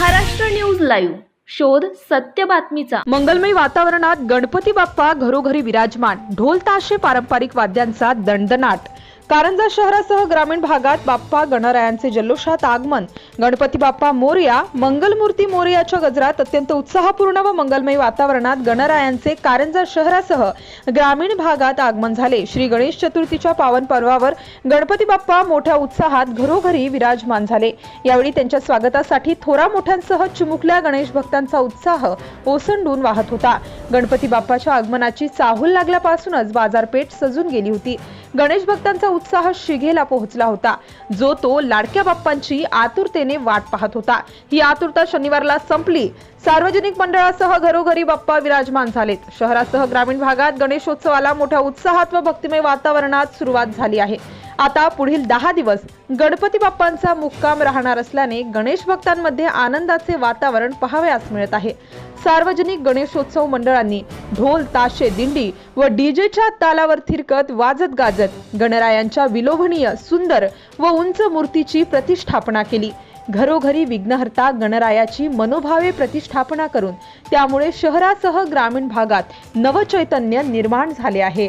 Maharashtra news live. शोध सत्य बातमीचा. मंगलमय वातावरणात गणपती बाप्पा घरोघरी विराजमान. ढोल ताशे पारंपरिक वाद्यांचा दणदणाट. कारंजा शहरासह ग्रामीण भागात बाप्पा गणरायांचे जल्लोषात आगमन. गणपती बाप्पा मोरया मंगलमूर्ती मोरयाच्या गजरात अत्यंत उत्साहपूर्ण व मंगलमय वातावरणात गणरायांचे कारंजा शहरासह ग्रामीण भागात आगमन झाले. श्री गणेश चतुर्थीच्या पावन पर्वावर गणपती बाप्पा मोठ्या उत्साहात घरोघरी विराजमान झाले. यावेळी त्यांच्या स्वागतासाठी थोरा मोठ्यांसह चिमुकल्या गणेश भक्तांचा उत्साह ओसंडून वाहत होता. गणपती बाप्पाच्या आगमनाची चाहूल लागल्यापासूनच बाजारपेठ सजून गेली होती. गणेश भक्तांचा उत्साह शिघेला पोहोचला होता. जो तो लाडक्या बाप्पांची आतुरतेने वाट पाहत होता. ही आतुरता शनिवारला संपली. सार्वजनिक मंडळासह घरोघरी बाप्पा विराजमान झालेत. शहरासह ग्रामीण भागात गणेशोत्सवाला मोठ्या उत्साहात व भक्तिमय वातावरणात सुरुवात झाली आहे. आता पुढील दहा दिवस गणपती बाप्पांचा मुक्काम राहणार असल्याने गणेश भक्तांमध्ये आनंदाचे वातावरण पाहावयास मिळत आहे. सार्वजनिक गणेशोत्सव मंडळांनी ढोल ताशे दिंडी व डीजेच्या तालावर थिरकत वाजत गाजत गणरायांच्या विलोभनीय सुंदर व उंच मूर्तीची प्रतिष्ठापना केली. घरोघरी विघ्नहर्ता गणरायाची मनोभावे प्रतिष्ठापना करून त्यामुळे शहरासह ग्रामीण भागात नवचैतन्य निर्माण झाले आहे.